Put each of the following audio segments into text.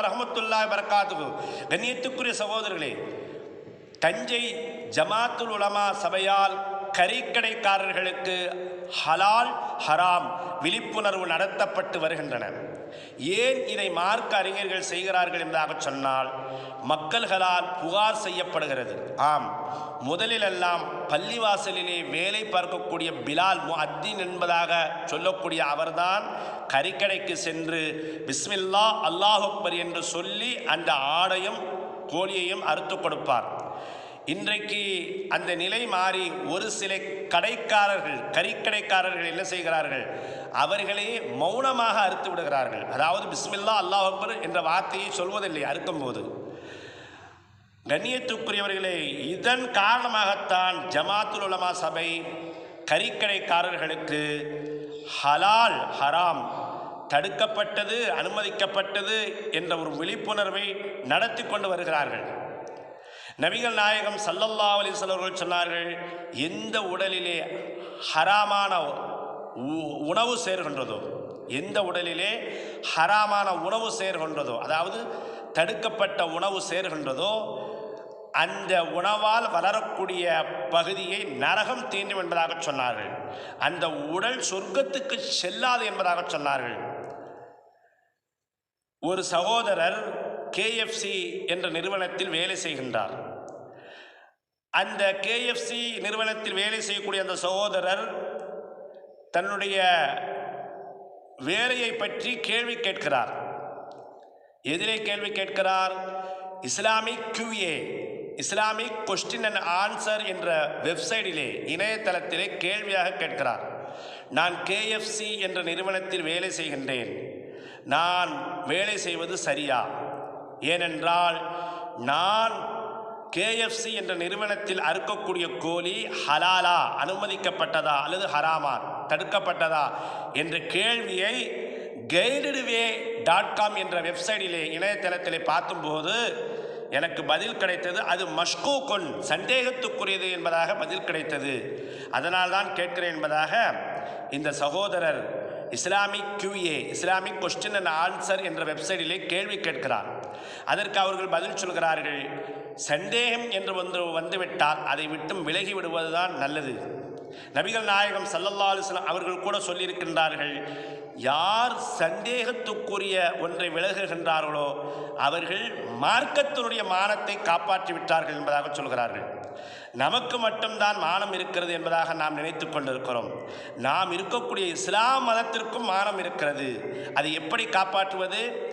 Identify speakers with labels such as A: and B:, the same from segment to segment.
A: ரஹமத்துல்லாய் வரக்காத்து கண்ணியத்துக்குரிய சகோதரர்களே தஞ்சை ஜமாத்துல் உலமா சபையால் கறிக்கடைக்காரர்களுக்கு ஹலால் ஹராம் விழிப்புணர்வு நடத்தப்பட்டு வருகின்றன. ஏன் இதை மார்க்க அறிஞர்கள் செய்கிறார்கள் என்பதாக சொன்னால் மக்கள்களால் புகார் செய்யப்படுகிறது. ஆம் முதலிலெல்லாம் பள்ளிவாசலிலே வேலை பார்க்கக்கூடிய பிலால் முஅத்தின் என்பதாக சொல்லக்கூடிய அவர்தான் கறிக்கடைக்கு சென்று பிஸ்மில்லா அல்லாஹ் அக்பர் என்று சொல்லி அந்த ஆடையும் கோழியையும் அறுத்து கொடுப்பார். இன்றைக்கு அந்த நிலை மாறி ஒரு சில கடைக்காரர்கள் கறிக்கடைக்காரர்கள் என்ன செய்கிறார்கள்? அவர்களே மௌனமாக அறுத்து விடுகிறார்கள். அதாவது பிஸ்மில்லா அல்லாஹ் அக்பர் என்ற வார்த்தையை சொல்வதில்லை அறுக்கும் போது. கண்ணியத்துக்குரியவர்களே இதன் காரணமாகத்தான் ஜமாத்துல் உலமா சபை கறிக்கடைக்காரர்களுக்கு ஹலால் ஹராம் தடுக்கப்பட்டது அனுமதிக்கப்பட்டது என்ற ஒரு விழிப்புணர்வை நடத்தி கொண்டு வருகிறார்கள். நபிகள் நாயகம் சல்லல்லா அலிஸ்வல் சொன்னார்கள் எந்த உடலிலே ஹராமான உ- உணவு சேர்கின்றதோ எந்த உடலிலே ஹராமான உணவு சேர்கின்றதோ அதாவது தடுக்கப்பட்ட உணவு சேர்கின்றதோ அந்த உணவால் வளரக்கூடிய பகுதியை நரகம் தீண்டும் என்பதாக சொன்னார்கள். அந்த உடல் சொர்க்கத்துக்கு செல்லாது என்பதாக சொன்னார்கள். ஒரு சகோதரர் கேஎஃப்சி என்ற நிறுவனத்தில் வேலை செய்கின்றார். அந்த கேஎஃப்சி நிறுவனத்தில் வேலை செய்யக்கூடிய அந்த சகோதரர் தன்னுடைய வேலையை பற்றி கேள்வி கேட்கிறார். எதிரே கேள்வி கேட்கிறார் Islamic QA Islamic question and answer என்ற வெப்சைட்டிலே இணையதளத்திலே கேள்வியாக கேட்கிறார். நான் கேஎஃப்சி என்ற நிறுவனத்தில் வேலை செய்கின்றேன். நான் வேலை செய்வது சரியா? ஏனென்றால் நான் கேஎஃப்சி என்ற நிறுவனத்தில் அறுக்கக்கூடிய கோழி ஹலாலா அனுமதிக்கப்பட்டதா அல்லது ஹராமா தடுக்கப்பட்டதா என்ற கேள்வியை கைடடுவே டாட் காம் என்ற வெப்சைட்டிலே இணையதளத்திலே பார்த்தும்போது எனக்கு பதில் கிடைத்தது அது மஷ்கூக்குன் சந்தேகத்துக்குரியது என்பதாக பதில் கிடைத்தது. அதனால் தான் கேட்கிறேன் என்பதாக இந்த சகோதரர் Islamic QA Islamic question and answer என்ற வெப்சைட்டிலே கேள்வி கேட்கிறார். அதற்கு அவர்கள் பதில் சொல்கிறார்கள் சந்தேகம் என்று வந்து வந்துவிட்டால் அதை விட்டும் விலகி விடுவதுதான் நல்லது. நபிகள் நாயகம் சல்லல்லா அலிஸ்லாம் அவர்கள் கூட சொல்லியிருக்கின்றார்கள் யார் சந்தேகத்துக்குரிய ஒன்றை விலகுகின்றார்களோ அவர்கள் மார்க்கத்தினுடைய மானத்தை காப்பாற்றி விட்டார்கள் என்பதாக சொல்கிறார்கள். நமக்கு மட்டும்தான் மானம் இருக்கிறது என்பதாக நாம் நினைத்து கொண்டிருக்கிறோம். நாம் இருக்கக்கூடிய இஸ்லாம் மதத்திற்கும் மானம் இருக்கிறது. அதை எப்படி காப்பாற்றுவது?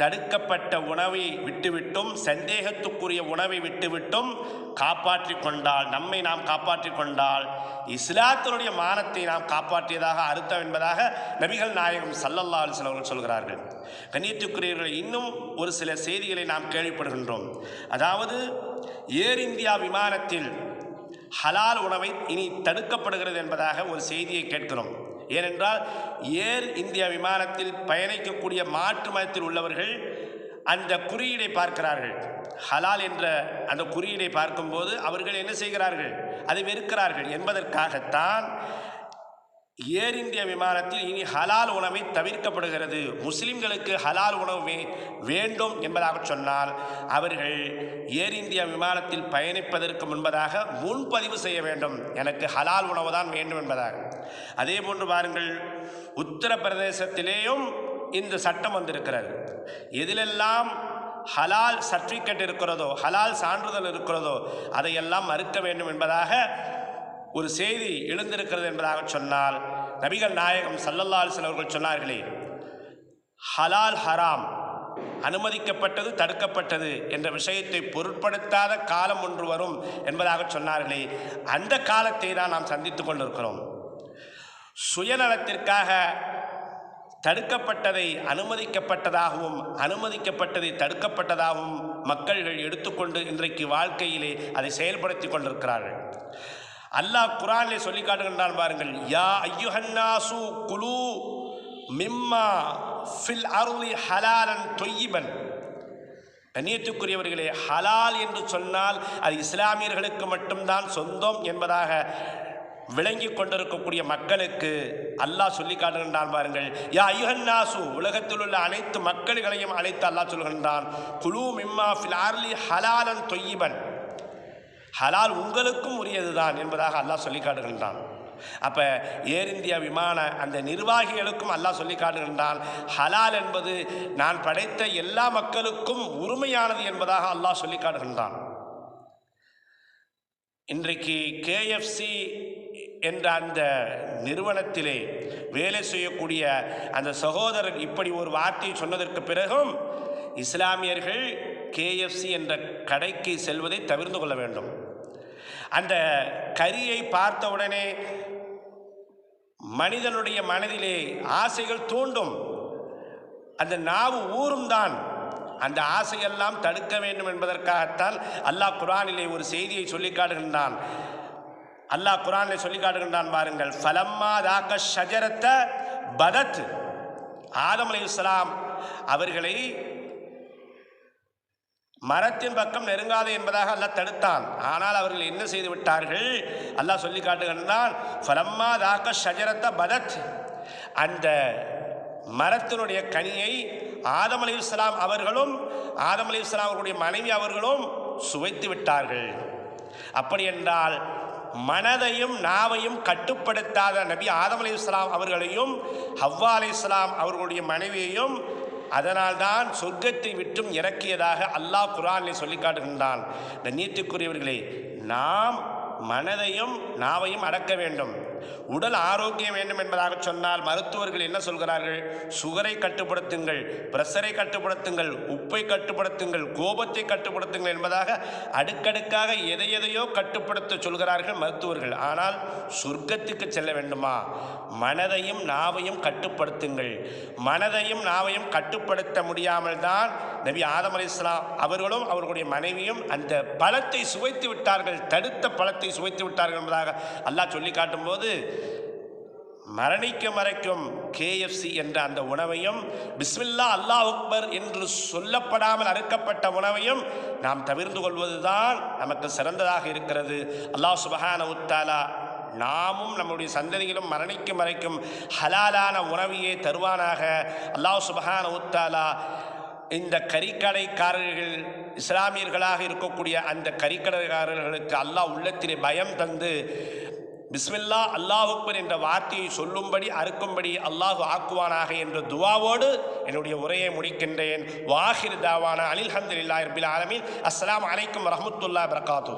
A: தடுக்கப்பட்ட உணவை விட்டுவிட்டும் சந்தேகத்துக்குரிய உணவை விட்டுவிட்டும் காப்பாற்றி கொண்டால் நம்மை நாம் காப்பாற்றி கொண்டால் இஸ்லாத்தினுடைய மானத்தை நாம் காப்பாற்றியதாக அர்த்தம் என்பதாக நபிகள் நாயகம் சல்லல்லா அலிஸ்லாம் அவர்கள் சொல்கிறார்கள். கண்ணியத்துக்குரியவர்கள் இன்னும் ஒரு சில செய்திகளை நாம் கேள்விப்படுகின்றோம். அதாவது ஏர் இந்தியா விமானத்தில் ஹலால் உணவை இனி தடுக்கப்படுகிறது என்பதாக ஒரு செய்தியை கேட்கிறோம். ஏனென்றால் ஏர் இந்தியா விமானத்தில் பயணிக்கக்கூடிய மாற்று மதத்தில் உள்ளவர்கள் அந்த குறியீடை பார்க்கிறார்கள். ஹலால் என்ற அந்த குறியீடை பார்க்கும்போது அவர்கள் என்ன செய்கிறார்கள்? அதை வெறுக்கிறார்கள் என்பதற்காகத்தான் ஏர் இந்தியா விமானத்தில் இனி ஹலால் உணவை தவிர்க்கப்படுகிறது. முஸ்லிம்களுக்கு ஹலால் உணவு வேண்டும் என்பதாக சொன்னால் அவர்கள் ஏர் இந்தியா விமானத்தில் பயணிப்பதற்கு முன்பதாக முன்பதிவு செய்ய வேண்டும். எனக்கு ஹலால் உணவு தான் வேண்டும் என்பதாக. அதே போன்று பாருங்கள் உத்தரப்பிரதேசத்திலேயும் இந்த சட்டம் வந்திருக்கிறது. எதிலெல்லாம் ஹலால் சர்டிஃபிகேட் இருக்கிறதோ ஹலால் சான்றிதழ் இருக்கிறதோ அதையெல்லாம் மறுக்க வேண்டும் என்பதாக ஒரு செய்தி எழுந்திருக்கிறது என்பதாக சொன்னால் நபிகள் நாயகம் சல்லல்லால் சிலவர்கள் அவர்கள் சொன்னார்களே ஹலால் ஹராம் அனுமதிக்கப்பட்டது தடுக்கப்பட்டது என்ற விஷயத்தை பொருட்படுத்தாத காலம் ஒன்று வரும் என்பதாக சொன்னார்களே அந்த காலத்தை தான் நாம் சந்தித்துக் கொண்டிருக்கிறோம். சுயநலத்திற்காக தடுக்கப்பட்டதை அனுமதிக்கப்பட்டதாகவும் அனுமதிக்கப்பட்டதை தடுக்கப்பட்டதாகவும் மக்கள்கள் எடுத்துக்கொண்டு இன்றைக்கு வாழ்க்கையிலே அதை செயல்படுத்தி கொண்டிருக்கிறார்கள். அல்லாஹ் குரானிலே சொல்லி காட்டுகின்றான் பாருங்கள் யா ஐயுஹன்னாசு குலு மிம்மா ஃபில் அருளி ஹலாலன் தொய்யிபன். கண்ணியத்துக்குரியவர்களே ஹலால் என்று சொன்னால் அது இஸ்லாமியர்களுக்கு மட்டும்தான் சொந்தம் என்பதாக விளங்கி கொண்டிருக்கக்கூடிய மக்களுக்கு அல்லாஹ் சொல்லி காட்டுகின்றான் பாருங்கள் யா ஐயுஹன்னாசு உலகத்தில் உள்ள அனைத்து மக்கள்களையும் அழைத்து அல்லாஹ் சொல்கின்றான் குலு மிம்மா ஃபில் அருளி ஹலாலன் தொய்யிபன். ஹலால் உங்களுக்கும் உரியது தான் என்பதாக அல்லாஹ் சொல்லி காட்டுகின்றான். அப்போ ஏர் இந்தியா விமான அந்த நிர்வாகிகளுக்கும் அல்லாஹ் சொல்லி காட்டுகின்றான் ஹலால் என்பது நான் படைத்த எல்லா மக்களுக்கும் உரிமையானது என்பதாக அல்லாஹ் சொல்லி காட்டுகின்றான். இன்றைக்கு கேஎஃப்சி என்ற அந்த நிறுவனத்திலே வேலை செய்யக்கூடிய அந்த சகோதரர் இப்படி ஒரு வார்த்தையை சொன்னதற்கு பிறகும் இஸ்லாமியர்கள் கேஎஃப்சி என்ற கடைக்கு செல்வதை தவிர்த்து கொள்ள வேண்டும். அந்த கரியை பார்த்தவுடனே மனிதனுடைய மனதிலே ஆசைகள் தூண்டும். அந்த நாவு ஊரும் தான். அந்த ஆசையெல்லாம் தடுக்க வேண்டும் என்பதற்காகத்தான் அல்லாஹ் குரானிலே ஒரு செய்தியை சொல்லி காட்டுகின்றான். அல்லாஹ் குரானிலே சொல்லி காட்டுகின்றான் பாருங்கள் ஃபலம்மா தாக்க ஷஜரத்த பதத். ஆதம் அலைஹிஸ்ஸலாம் அவர்களை மரத்தின் பக்கம் நெருங்காது என்பதாக அல்லாஹ் தடுத்தான். ஆனால் அவர்கள் என்ன செய்து விட்டார்கள்? அல்லாஹ் சொல்லி காட்டுகின்றான் ஃபலம்மா தாக்க ஷஜரத்த பதத். அந்த மரத்தினுடைய கனியை ஆதம் அலி இஸ்லாம் அவர்களும் ஆதம் அலி இஸ்லாம் அவர்களுடைய மனைவி அவர்களும் சுவைத்து விட்டார்கள். அப்படி என்றால் மனதையும் நாவையும் கட்டுப்படுத்தாத நபி ஆதம் அலி இஸ்லாம் அவர்களையும் ஹவ்வா அலி இஸ்லாம் அவர்களுடைய மனைவியையும் அதனால்தான் சொர்க்கத்தை விட்டும் இறக்கியதாக அல்லாஹ் குரானில் சொல்லி காட்டுகின்றான். இந்த நீட்டுக்குரியவர்களே நாம் மனதையும் நாவையும் அடக்க வேண்டும். உடல் ஆரோக்கியம் வேண்டும் என்பதாக சொன்னால் மருத்துவர்கள் என்ன சொல்கிறார்கள்? சுகரை கட்டுப்படுத்துங்கள் பிரஷரை கட்டுப்படுத்துங்கள் உப்பை கட்டுப்படுத்துங்கள் கோபத்தை கட்டுப்படுத்துங்கள் என்பதாக அடுக்கடுக்காக எதை எதையோ கட்டுப்படுத்த சொல்கிறார்கள் மருத்துவர்கள். ஆனால் சொர்க்கத்துக்கு செல்ல வேண்டுமா? மனதையும் நாவையும் கட்டுப்படுத்துங்கள். மனதையும் நாவையும் கட்டுப்படுத்த முடியாமல் தான் நபி ஆதம் அலி இஸ்லாம் அவர்களும் அவர்களுடைய மனைவியும் அந்த பழத்தை சுவைத்து விட்டார்கள் தடுத்த பழத்தை சுவைத்து விட்டார்கள் என்பதாக அல்லாஹ் சொல்லி காட்டும்போது மரணிக்க மறைக்கும் கேஎஃப்சி என்ற அந்த உணவையும் பிஸ்மில்லா அல்லாஹ் அக்பர் என்று சொல்லப்படாமல் அறுக்கப்பட்ட உணவையும் நாம் தவிர்ந்து கொள்வதுதான் நமக்கு சிறந்ததாக இருக்கிறது. அல்லாஹ் சுபஹான உத்தாலா நாமும் நம்முடைய சந்ததிகளும் மரணிக்க மறைக்கும் ஹலாலான உணவையே தருவானாக. அல்லாஹ் சுபஹான உத்தாலா இந்த கறிக்கடைக்காரர்கள் இஸ்லாமியர்களாக இருக்கக்கூடிய அந்த கறிக்கடைக்காரர்களுக்கு அல்லாஹ் உள்ளத்திலே பயம் தந்து பிஸ்மில்லா அல்லாஹுக்பர் என்ற வார்த்தையை சொல்லும்படி அறுக்கும்படி அல்லாஹு ஆக்குவானாக என்ற துவாவோடு என்னுடைய உரையை முடிக்கின்றேன். வாஹிர் தாவான அனில் ஹம்துலில்லாஹி ரபில் ஆலமீன். அஸ்ஸலாமு அலைக்கும் ரஹமத்துல்லா பிரகாத்து